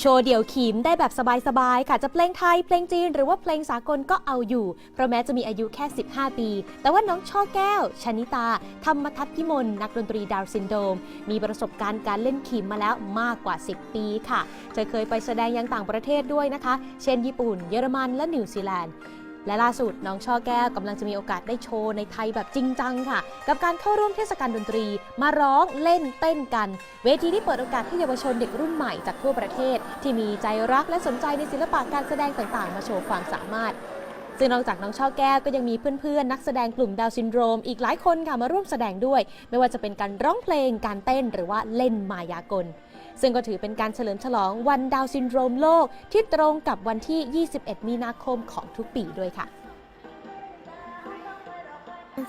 โชว์เดี่ยวขีมได้แบบสบายๆ ค่ะ จะเพลงไทย เพลงจีน หรือว่าเพลงสากลก็เอาอยู่ เพราะแม้จะมีอายุแค่ 15 ปี แต่ว่าน้องช่อแก้ว ชนิตา ธรรมทัศพิมล นักดนตรีดาวซินโดรมมีประสบการณ์การเล่นขีมมาแล้วมากกว่า 10 ปีค่ะ เธอเคยไปแสดงยังต่างประเทศด้วยนะคะ เช่นญี่ปุ่น เยอรมัน และนิวซีแลนด์ และล่าสุดน้องช่อแก้วกำลังจะมีโอกาสได้โชว์ในไทยแบบจริงจังค่ะ กับการเข้าร่วมเทศกาลดนตรี มาร้องเล่นเต้นกัน เวทีที่เปิดโอกาสให้เยาวชนเด็กรุ่นใหม่จากทั่วประเทศ ที่มีใจรักและสนใจในศิลปะการแสดงต่างๆ มาโชว์ความสามารถซึ่งนอกจากน้องช่อแก้วก็ยังมีเพื่อนๆ นักแสดงกลุ่มดาวซินโดรม อีกหลายคนค่ะมาร่วมแสดงด้วย ไม่ว่าจะเป็นการร้องเพลงการเต้นหรือว่าเล่นมายากล ซึ่งก็ถือเป็นการเฉลิมฉลองวันดาวน์ซินโดรมโลก ที่ตรงกับวันที่ 21 มีนาคมของทุกปีด้วยค่ะ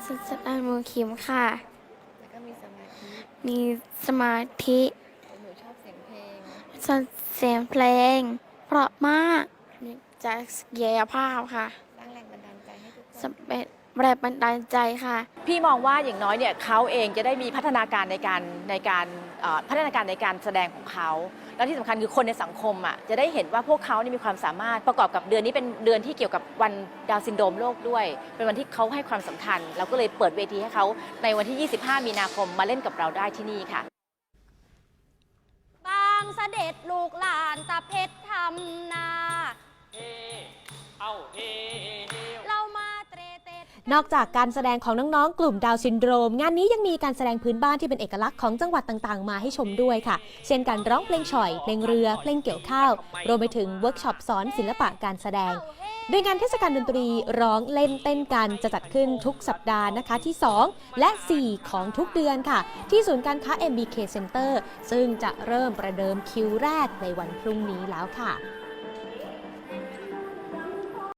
สุดสัปดาห์มือคิมค่ะ แล้วก็มีสมาธิ มีสมาธิหนูชอบเสียงเพลงชอบเสียงเพลง เพราะมากมีจากศักยภาพค่ะสร้างแรงบันดาลใจให้ทุกคนสำเร็จแรงบันดาลใจค่ะ พี่มองว่าอย่างน้อยเนี่ยเขาเองจะได้มีพัฒนาการในการในการเอ่อ พัฒนาการในการแสดงของเขา แล้วที่สำคัญคือคนในสังคมอะจะได้เห็นว่าพวกเขานี่มีความสามารถประกอบกับเดือนนี้เป็นเดือนที่เกี่ยวกับวันดาวซินโดมโลกด้วย เป็นวันที่เขาให้ความสำคัญ เราก็เลยเปิดเวทีให้เขาในวันที่ 25 มีนาคมมาเล่นกับเราได้ที่นี่ค่ะ บางเสด็จลูกหลานตาเพชรทำนา นอกจากการแสดงของน้องๆ กลุ่มดาวซินโดรม งานนี้ยังมีการแสดงพื้นบ้านที่เป็นเอกลักษณ์ของจังหวัดต่างๆ มาให้ชมด้วยค่ะ เช่นการร้องเพลงฉ่อย เพลงเรือ เพลงเกี่ยวข้าว รวมไปถึงเวิร์กช็อปสอนศิลปะการแสดง โดยงานเทศกาลดนตรีร้องเล่นเต้นกันจะจัดขึ้นทุกสัปดาห์นะคะที่ 2 และ 4 ของทุกเดือนค่ะ ที่ศูนย์การค้า MBK Center ซึ่งจะเริ่มประเดิมคิวแรกในวันพรุ่งนี้แล้วค่ะ